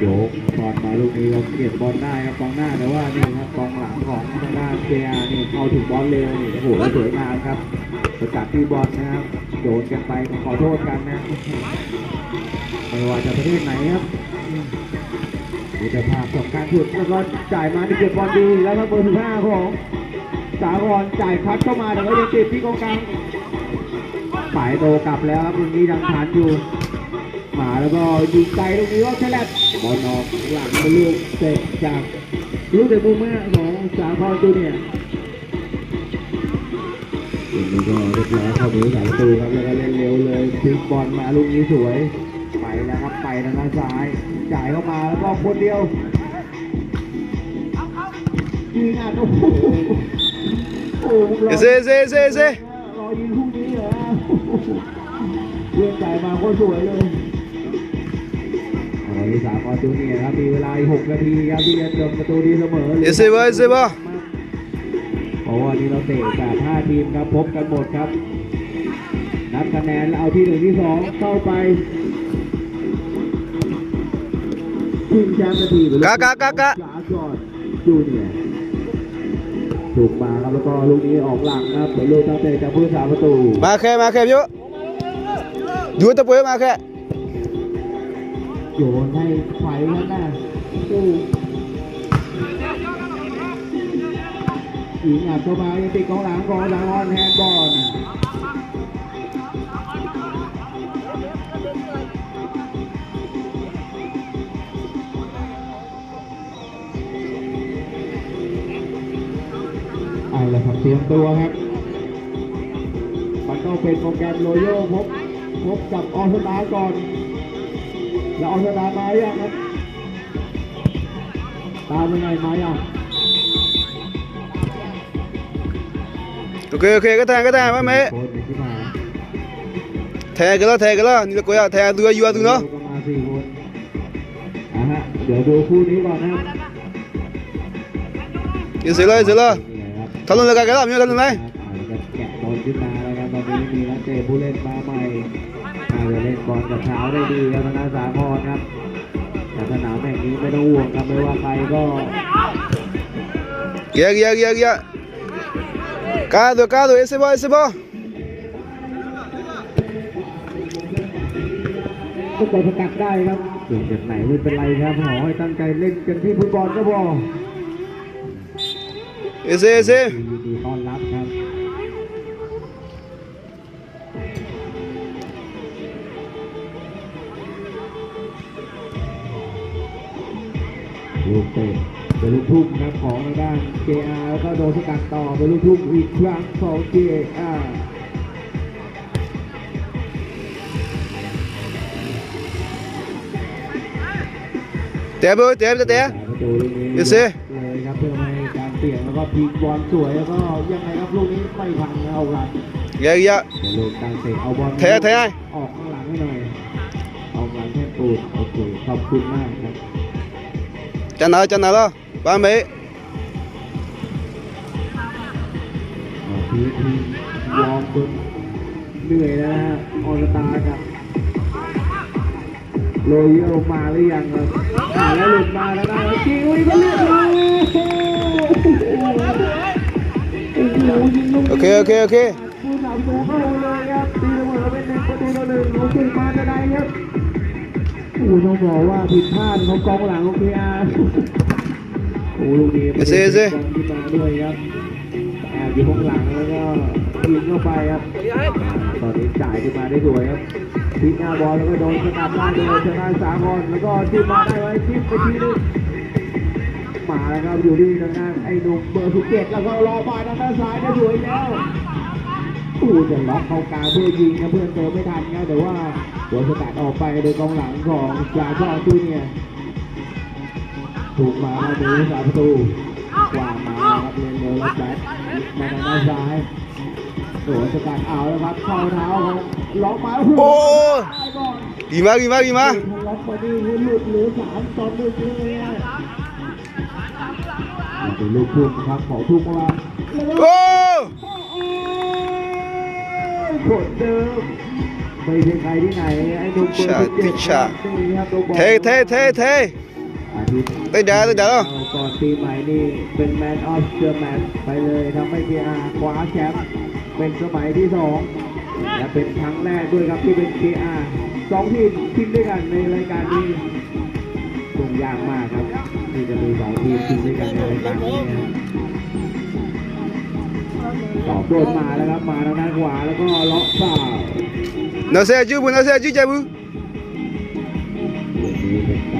โยกบอลมาลูกนี้เราเก็บบอลได้ครับกองหน้าแต่ว่านี่ครับกองหลังของทางด้านเจียนี่เข้าถึงบอลเร็วนี่โอ้โหสวยงามครับสกัดที่บอลนะครับโยนกันไปขอโทษกันนะไม่ว่าจะประเทศไหนครับมีแต่ภาพสำคัญสุดแล้วก็จ่ายมาที่เก็บบอลดีแล้วครับเบอร์สิบห้าของสากรจ่ายพัดเข้ามาแต่ว่ายังติดที่กองกลางฝ่ายโตกลับแล้วครับตรงนี้ดังฐานอยู่ มาแล้วก็ยิงไกลลูกนี้ว่าแฉลบบอลออกหลังเป็นลูกเตะจากลูกเตะมุมแม่ของสาครจูเนียร์ลูกนี้ก็เรียบร้อยเข้ามือสามประตูครับแล้วก็เล่นเร็วเลยพลิกบอลมาลูกนี้สวยไปแล้วครับไปทางด้านซ้ายจ่ายเข้ามาแล้วก็คนเดียวยิงอะโอ้โหโอ้โหเอเซเอเซเอเซเอเซรอยิงลูกนี้เหรอเพื่อนจ่ายมาโคตรสวยเลย เอาลิสาคอนจูเนียร์ครับมีเวลาอีก6นาทีครับที่จะจบประตูดีเสมอเอเซบ่เอเซบ่เพราะว่าวันนี้เราเตะกับ5ทีมครับพบกันหมดครับ นับคะแนนแล้วเอาที่หนึ่งที่สองเข้าไปชิงแชมป์นาทีหรือกากากากะสาคอนจูเนียร์ถูกมาครับแล้วก็ลูกนี้ออกหลังครับเป็นลูกตั้งเตะจากผู้สาประตูมาแค่มาแค่อยู่ดูตะปุยมาแค่ โยนให้ไฟนั่นน่ะตู้ยิงอัดเข้ามายังติดกองหลังกองหลังออนแฮนด์บอลเอาละครับเตรียมตัวครับมันต้องเป็นโปรแกรมโรโย่พบพบกับออสตาก่อน แล้วออสตามาหรือยังครับตามยังไงมายังโอเคโอเคก็แทงก็แทงมาเมโค้ชที่มาแทงกันแล้วแทงกันแล้วนี่ละกูอยากแทงตัวอยู่ตัวเนาะประมาณสี่คนอะฮะเดี๋ยวดูคู่นี้ก่อนนะครับเอเซเลยเอเซเลยนี่ครับทะลุเลยกันกันแล้วมีทะลุไหมอ่าจะแกะบอลขึ้นมาแล้วครับตอนนี้มีนักเตะผู้เล่นมาใหม่อาจจะ เล่นบอลกับเท้าได้ดีครับทางด้านสาครครับ แต่สนามแห่งนี้ไม่ต้องห่วงครับไม่ว่าใครก็ เกียร์เกียร์เกียร์เกียร์กาตัวกาตัวเอเซบ่เอเซบ่ทุกคนสกัดได้ครับส่วนจากไหนไม่เป็นไรครับขอให้ตั้งใจเล่นกันที่ฟุตบอลก็พอเอเซเอเซ JR แล้วก็โดนสกัดต่อเป็นลูกทุ่งอีกครั้งของ JR เตะบ่เตะเตะเตะประตูลูกนี้เดี๋ยวสิเลยครับเพื่อไม่ให้การเปลี่ยนแล้วก็พลิกบอลสวยแล้วก็ยังไงครับลูกนี้ไม่พังนะเอาหลังเกียร์เกียร์เดี๋ยวลูกการเตะเอาบอลแทะแทะออกข้างหลังให้หน่อยเอาหลังแค่ตูดโอเคขอบคุณมากครับจันนาจันนาแล้วบ้าเม ทีทีวอร์มจนเหนื่อยแล้วฮะออสตาร์ครับโรยโยมาหรือยังครับแล้วหลุดมาแล้วได้แล้วจิงอุ้ยก็เรียบร้อยโอ้โหยิงลูกโอเค โอเค โอเคผู้สามตัวเข้าเลยครับตีระเสมอเป็นหนึ่งประตูต่อหนึ่งของสุมาจะได้ครับโอ้ต้องบอกว่าผิดพลาดของกองหลังของพีอาร์โอ้ลูกนี้เซ่เซ่ด้วยครับ บอยู่ข้างหลังแล้วก็ยิงเข้าไปครับตอนนี้จ่ายขึ้นมาได้สวยครับพลิกหน้าบอลแล้วก็โดนสกัดได้โดยชนะสามคนแล้วก็จิ้มมาได้ไว้จิ้มไปทีนึงมาแล้วครับอยู่ที่ทางด้านไอ้หนุ่มเบอร์สิบเจ็ดแล้วก็รอมาทางด้านซ้ายได้สวยแล้วตู้จะล็อกเข้ากลางเพื่อยิงนะเพื่อนเติมไม่ทันนะแต่ว่าโดนสกัดออกไปโดยกองหลังของจาชอจูเนี่ยถูกมาแล้วดูสามประตูกวาง มาครับแบทมาทางด้านซ้ายโดนสกัดเอาแล้วครับเข้าเท้าของล็อกมาโอ้ดีมากดีมากดีมากล็อกมาดีหลุดหลือสามต่อหนึ่งเลยเป็นลูกทุ่งครับของทุ่งมาแล้วโอ้คนเดิมไม่ใช่ใครที่ไหนไอ้หนุ่มเบอร์สิบเจ็ดนี่ครับตัวบอลเทเทเทเท ทิตย์ Tay đá tay đá đó เอาก่อนปีใหม่นี่เป็นแมนออฟเดอะแมตช์ไปเลยทำให้ KR คว้าแชมป์เป็นสมัยที่สองและเป็นครั้งแรกด้วยครับที่เป็น KR สองทีมทีมด้วยกันในรายการนี้คงยากมากครับที่จะมีสองทีมทีมด้วยกันในรายการนี้นะครับตอบโดนมาแล้วครับมาทางด้านขวาแล้วก็ล็อกเปล่า Nó xe chứ bù nó xe chứ chạy bù เรื่องนี้เป็นการ Ê xe xe bé bé thè ra miếng thè kìa เชื่อเลยว่า Thè dù kìa dù dù kìa ตัดเทนพรครับเหลือเวลาอีกสองนาทีแล้วก็ยิงมาเ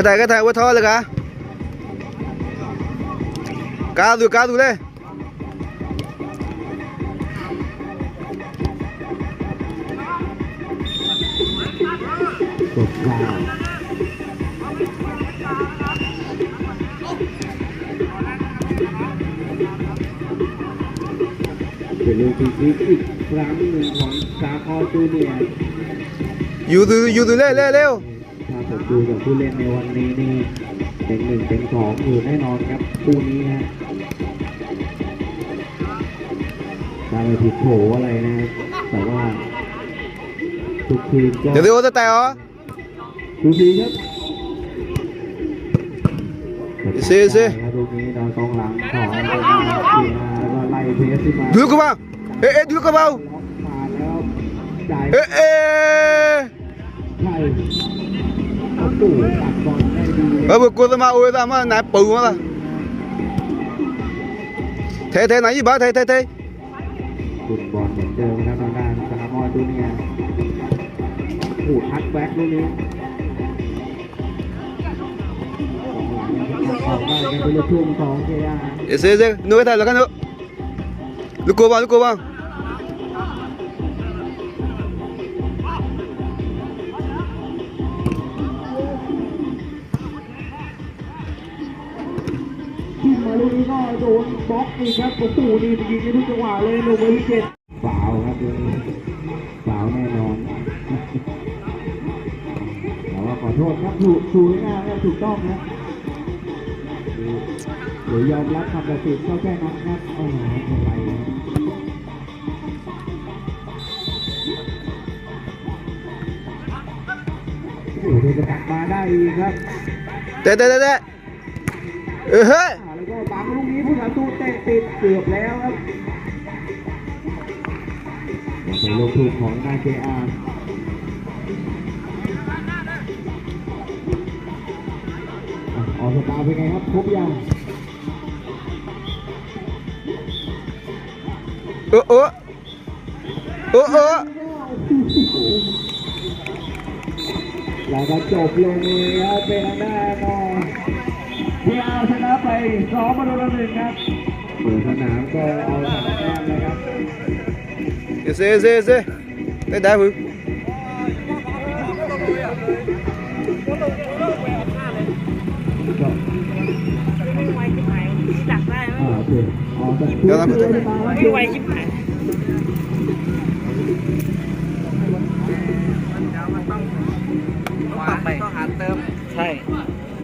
cái thầy cái thầy quá thôi là cả cá rồi cá rồi đây กดข่าวเป็นเรื่องที่อีกอีกครั้งหนึ่งของสาคอจูเนียร์ อยู่ดูอยู่ดูเร็วเร็วเร็ว ถ้าผมดูจากผู้เล่นในวันนี้นี่เป็นหนึ่งเป็นสองอยู่แน่นอนครับคู่นี้ฮะถ้าไม่ผิดโผอะไรนะครับแต่ว่าทุกทีมก็เดี๋ยวดูจะแต่เหรอดูดีครับเซเซครับลูกนี้ดาวกองหลังของไปมาเกียร์แล้วก็ไล่เพสขึ้นมาดูกูบ้างเอ๊ะเอ๊ะดูกูบ้างล็อกผ่านแล้วจ่ายเอ๊ะเอ๊ะใช่เอาตู่ตัดบอลได้ดีเออกูจะมาโอ้ยตามาไหนปูมาล่ะเทเทไหนยี่บ้าเทเทเทคุณบอลเหมือนเดิมนะ ครับทางด้านสนามอลจูเนียร์โอ้ทัดแบ็กลูกนี้กองหลั กนี้ก็โดนบล็อกอีกครับโอ้โหนี่ยิงในทุกจังหวะเลยลงไปวิกเก็ตฟาวครับลูกนี้ฟาวแน่นอนแต่ว่าขอโทษครับถูกถูกง่ายๆครับถูกต้องนะหรือยอมรับคำตัดสินก็แค่นั้นครับโอ้โหไม่เป็นไรนะโอ้โหจะกลับมาได้อีกครับเตะเตะเตะเตะเออเฮ้ย ผู้สาตูเตะติดเกือบแล้วครับเป็นลูกถูกของนาเจอาร์ออกสตาร์เป็นไงครับครบยังเออเออเออเออแล้วก็จบลงเลยครับเป็นทางด้านของ พีอาชนะไปสองประตูต่อหนึ่งครับเปิดสนามก็เอาสาแต้มนะครับเอเซเอเซเอเซได้ได้ฝึกเดี๋าม่นต้องหาเติม ใช่